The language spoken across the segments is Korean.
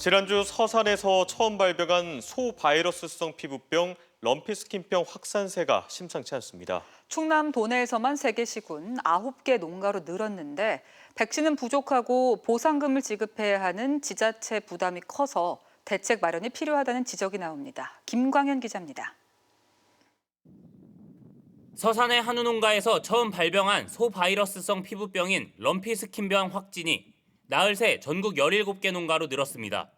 지난주 서산에서 처음 발병한 소 바이러스성 피부병 럼피스킨병 확산세가 심상치 않습니다. 충남 도내에서만 3개 시군 9개 농가로 늘었는데 백신은 부족하고 보상금을 지급해야 하는 지자체 부담이 커서 대책 마련이 필요하다는 지적이 나옵니다. 김광현 기자입니다. 서산의 한우 농가에서 처음 발병한 소 바이러스성 피부병인 럼피스킨병 확진이 나흘 새 전국 17개 농가로 늘었습니다.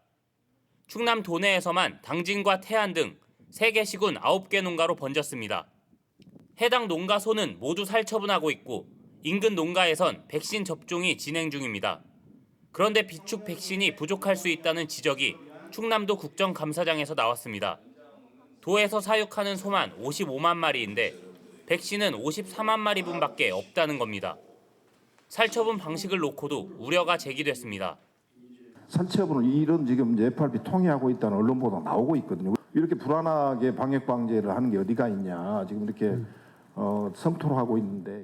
충남 도내에서만 당진과 태안 등 3개 시군 9개 농가로 번졌습니다. 해당 농가 소는 모두 살처분하고 있고 인근 농가에선 백신 접종이 진행 중입니다. 그런데 비축 백신이 부족할 수 있다는 지적이 충남도 국정감사장에서 나왔습니다. 도에서 사육하는 소만 55만 마리인데 백신은 54만 마리분밖에 없다는 겁니다. 살처분 방식을 놓고도 우려가 제기됐습니다. 산채업으로 이런 지금 뇌팔비 통해하고 있다는 언론 보도 나오고 있거든요. 이렇게 불안하게 방역 방제를 하는 게 어디가 있냐. 지금 이렇게 어, 성토를 하고 있는데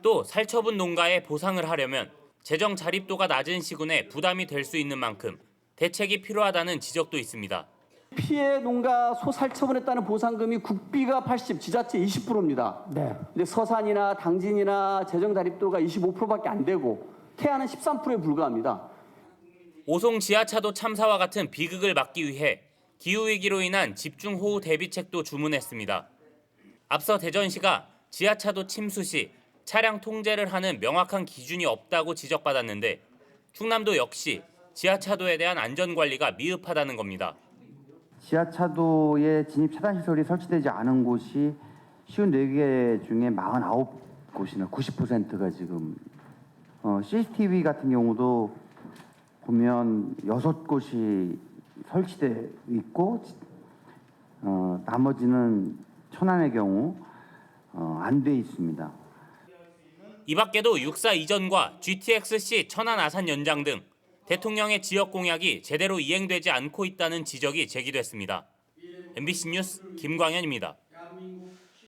또 살처분 농가에 보상을 하려면 재정 자립도가 낮은 시군에 부담이 될 수 있는 만큼 대책이 필요하다는 지적도 있습니다. 피해 농가 소 살처분했다는 보상금이 국비가 80, 지자체 20%입니다. 네. 근데 서산이나 당진이나 재정 자립도가 25%밖에 안 되고 태안은 13%에 불과합니다. 오송 지하차도 참사와 같은 비극을 막기 위해 기후 위기로 인한 집중 호우 대비책도 주문했습니다. 앞서 대전시가 지하차도 침수 시 차량 통제를 하는 명확한 기준이 없다고 지적받았는데 충남도 역시 지하차도에 대한 안전 관리가 미흡하다는 겁니다. 지하차도에 진입 차단 시설이 설치되지 않은 곳이 쉬운 4개 중에 49곳이나 90%가 지금 어, CCTV 같은 경우도 보면 6곳이 설치돼 있고 어, 나머지는 천안의 경우 어, 안돼 있습니다. 이 밖에도 육사 이전과 GTX-C 천안 아산 연장 등 대통령의 지역 공약이 제대로 이행되지 않고 있다는 지적이 제기됐습니다. MBC 뉴스 김광현입니다.